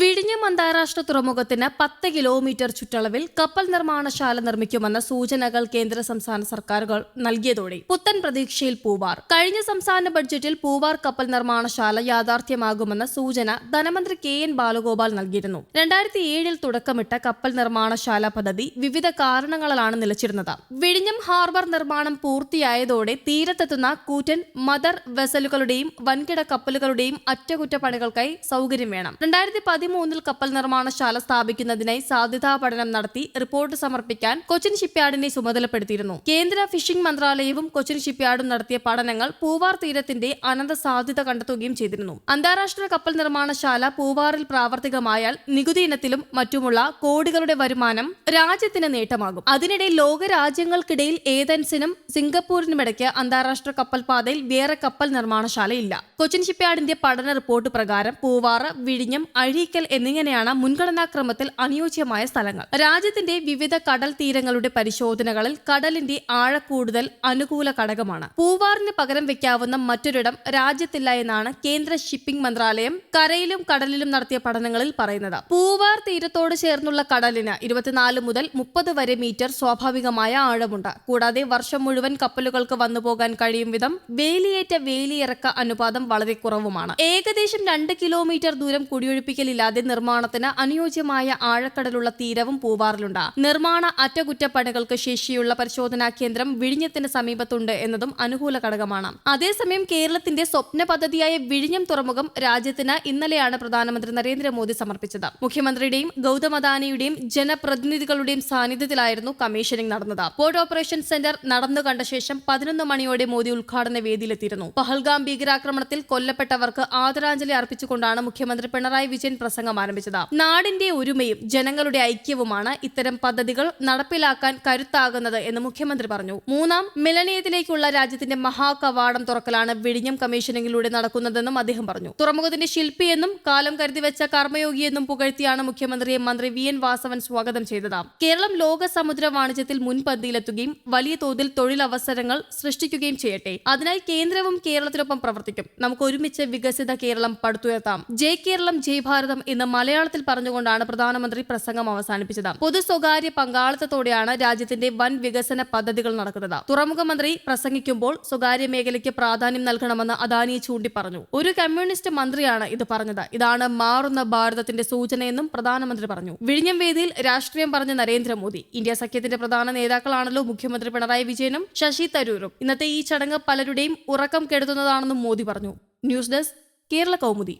വിഴിഞ്ഞം അന്താരാഷ്ട്ര തുറമുഖത്തിന് പത്ത് കിലോമീറ്റർ ചുറ്റളവിൽ കപ്പൽ നിർമ്മാണശാല നിർമ്മിക്കുമെന്ന സൂചനകൾ കേന്ദ്ര സംസ്ഥാന സർക്കാരുകൾ നൽകിയതോടെ പുത്തൻ പ്രതീക്ഷയിൽ പൂവാർ. കഴിഞ്ഞ സംസ്ഥാന ബഡ്ജറ്റിൽ പൂവാർ കപ്പൽ നിർമ്മാണശാല യാഥാർത്ഥ്യമാകുമെന്ന സൂചന ധനമന്ത്രി കെ എൻ ബാലഗോപാൽ നൽകിയിരുന്നു. രണ്ടായിരത്തി ഏഴിൽ തുടക്കമിട്ട കപ്പൽ നിർമ്മാണശാല പദ്ധതി വിവിധ കാരണങ്ങളിലാണ് നിലച്ചിരുന്നത്. വിഴിഞ്ഞം ഹാർബർ നിർമ്മാണം പൂർത്തിയായതോടെ തീരത്തെത്തുന്ന കൂറ്റൻ മദർ വെസലുകളുടെയും വൻകിട കപ്പലുകളുടെയും അറ്റകുറ്റപ്പണികൾക്കായി സൗകര്യം വേണം. രണ്ടായിരത്തി പതിമൂന്നിൽ കപ്പൽ നിർമ്മാണശാല സ്ഥാപിക്കുന്നതിനായി സാധ്യതാ പഠനം നടത്തി റിപ്പോർട്ട് സമർപ്പിക്കാൻ കൊച്ചിൻ ഷിപ്പ്യാർഡിനെ ചുമതലപ്പെടുത്തിയിരുന്നു. കേന്ദ്ര ഫിഷിംഗ് മന്ത്രാലയവും കൊച്ചിൻ ഷിപ്പ്യാർഡും നടത്തിയ പഠനങ്ങൾ പൂവാർ തീരത്തിന്റെ അനന്ത സാധ്യത കണ്ടെത്തുകയും ചെയ്തിരുന്നു. അന്താരാഷ്ട്ര കപ്പൽ നിർമ്മാണശാല പൂവാറിൽ പ്രാവർത്തികമായാൽ നികുതി ഇനത്തിലും മറ്റുമുള്ള കോടികളുടെ വരുമാനം രാജ്യത്തിന് നേട്ടമാകും. അതിനിടെ ലോകരാജ്യങ്ങൾക്കിടയിൽ ഏതൻസിനും സിംഗപ്പൂരിനുമിടയ്ക്ക് അന്താരാഷ്ട്ര കപ്പൽപാതയിൽ വേറെ കപ്പൽ നിർമ്മാണശാലയില്ല. കൊച്ചിൻ ഷിപ്പ്യാർഡിന്റെ പഠന റിപ്പോർട്ട് പ്രകാരം പൂവാറ് വിഴിഞ്ഞം അഴീക്കൽ എന്നിങ്ങനെയാണ് മുൻഗണനാക്രമത്തിൽ അനുയോജ്യമായ സ്ഥലങ്ങൾ. രാജ്യത്തിന്റെ വിവിധ കടൽ തീരങ്ങളുടെ പരിശോധനകളിൽ കടലിന്റെ ആഴക്കൂടുതൽ അനുകൂല ഘടകമാണ്. പൂവാറിന് പകരം വെക്കാവുന്ന മറ്റൊരിടം രാജ്യത്തില്ല എന്നാണ് കേന്ദ്ര ഷിപ്പിംഗ് മന്ത്രാലയം കരയിലും കടലിലും നടത്തിയ പഠനങ്ങളിൽ പറയുന്നത്. പൂവാർ തീരത്തോട് ചേർന്നുള്ള കടലിന് ഇരുപത്തിനാല് മുതൽ മുപ്പത് വരെ മീറ്റർ സ്വാഭാവികമായ ആഴമുണ്ട്. കൂടാതെ വർഷം മുഴുവൻ കപ്പലുകൾക്ക് വന്നുപോകാൻ കഴിയും വിധം വേലിയേറ്റ വേലിയിറക്ക അനുപാതം വളരെ കുറവുമാണ്. ഏകദേശം രണ്ട് കിലോമീറ്റർ ദൂരം കുടിയൊഴിപ്പിക്കലില്ലാതെ നിർമ്മാണത്തിന് അനുയോജ്യമായ ആഴക്കടലുള്ള തീരവും പൂവാറിലുണ്ട്. നിർമ്മാണ അറ്റകുറ്റപ്പണികൾക്ക് ശേഷിയുള്ള പരിശോധനാ കേന്ദ്രം വിഴിഞ്ഞത്തിന് സമീപത്തുണ്ട് എന്നതും അനുകൂല ഘടകമാണ്. അതേസമയം കേരളത്തിന്റെ സ്വപ്ന പദ്ധതിയായ വിഴിഞ്ഞം തുറമുഖം രാജ്യത്തിന് ഇന്നലെയാണ് പ്രധാനമന്ത്രി നരേന്ദ്രമോദി സമർപ്പിച്ചത്. മുഖ്യമന്ത്രിയുടെയും ഗൗതം അദാനിയുടെയും ജനപ്രതിനിധികളുടെയും സാന്നിധ്യത്തിലായിരുന്നു കമ്മീഷനിംഗ് നടന്നത്. പോർട്ട് ഓപ്പറേഷൻ സെന്റർ നടന്നു കണ്ട ശേഷം പതിനൊന്ന് മണിയോടെ മോദി ഉദ്ഘാടന വേദിയിലെത്തിയിരുന്നു. പഹൽഗാം ഭീകരാക്രമണത്തിൽ കൊല്ലപ്പെട്ടവർക്ക് ആദരാഞ്ജലി അർപ്പിച്ചുകൊണ്ടാണ് മുഖ്യമന്ത്രി പിണറായി വിജയൻ പ്രസംഗം ആരംഭിച്ചത്. നാടിന്റെ ഒരുമയും ജനങ്ങളുടെ ഐക്യവുമാണ് ഇത്തരം പദ്ധതികൾ നടപ്പിലാക്കാൻ കരുത്താകുന്നത് എന്ന് മുഖ്യമന്ത്രി പറഞ്ഞു. മൂന്നാം മിലനിയത്തിലേക്കുള്ള രാജ്യത്തിന്റെ മഹാകവാടം തുറക്കലാണ് വിഴിഞ്ഞം കമ്മീഷനിങ്ങിലൂടെ നടക്കുന്നതെന്നും അദ്ദേഹം പറഞ്ഞു. തുറമുഖത്തിന്റെ ശില്പിയെന്നും കാലം കരുതി വെച്ച കർമ്മയോഗിയെന്നും പുകഴ്ത്തിയാണ് മുഖ്യമന്ത്രിയെ മന്ത്രി വി. എൻ. വാസവൻ സ്വാഗതം ചെയ്തത്. കേരളം ലോക സമുദ്ര വാണിജ്യത്തിൽ മുൻപന്തിയിലെത്തുകയും വലിയ തോതിൽ തൊഴിലവസരങ്ങൾ സൃഷ്ടിക്കുകയും ചെയ്യട്ടെ. അതിനായി കേന്ദ്രവും കേരളത്തിനൊപ്പം പ്രവർത്തിക്കും. നമുക്ക് ഒരുമിച്ച് വികസിത കേരളം പടുത്തുയർത്താം. ജയ് കേരളം ജയ് ഭാരതം എന്ന് മലയാളത്തിൽ പറഞ്ഞുകൊണ്ടാണ് പ്രധാനമന്ത്രി പ്രസംഗം അവസാനിപ്പിച്ചത്. പൊതു സ്വകാര്യ പങ്കാളിത്തത്തോടെയാണ് രാജ്യത്തിന്റെ വൻ വികസന പദ്ധതികൾ നടക്കുന്നത്. തുറമുഖ മന്ത്രി പ്രസംഗിക്കുമ്പോൾ സ്വകാര്യ മേഖലയ്ക്ക് പ്രാധാന്യം നൽകണമെന്ന് അദാനി ചൂണ്ടി പറഞ്ഞു ഒരു കമ്മ്യൂണിസ്റ്റ് മന്ത്രിയാണ് ഇത് പറഞ്ഞത്. ഇതാണ് മാറുന്ന ഭാരതത്തിന്റെ സൂചനയെന്നും പ്രധാനമന്ത്രി പറഞ്ഞു. വിഴിഞ്ഞം വേദിയിൽ രാഷ്ട്രീയം പറഞ്ഞ നരേന്ദ്രമോദി. ഇന്ത്യ സഖ്യത്തിന്റെ പ്രധാന നേതാക്കളാണല്ലോ മുഖ്യമന്ത്രി പിണറായി വിജയനും ശശി തരൂരും. ഇന്നത്തെ ഈ ചടങ്ങ് പലരുടെയും ഉറക്കം കെടുത്തുന്നതാണെന്നും മോദി പറഞ്ഞു. News desk Kerala Kaumudi.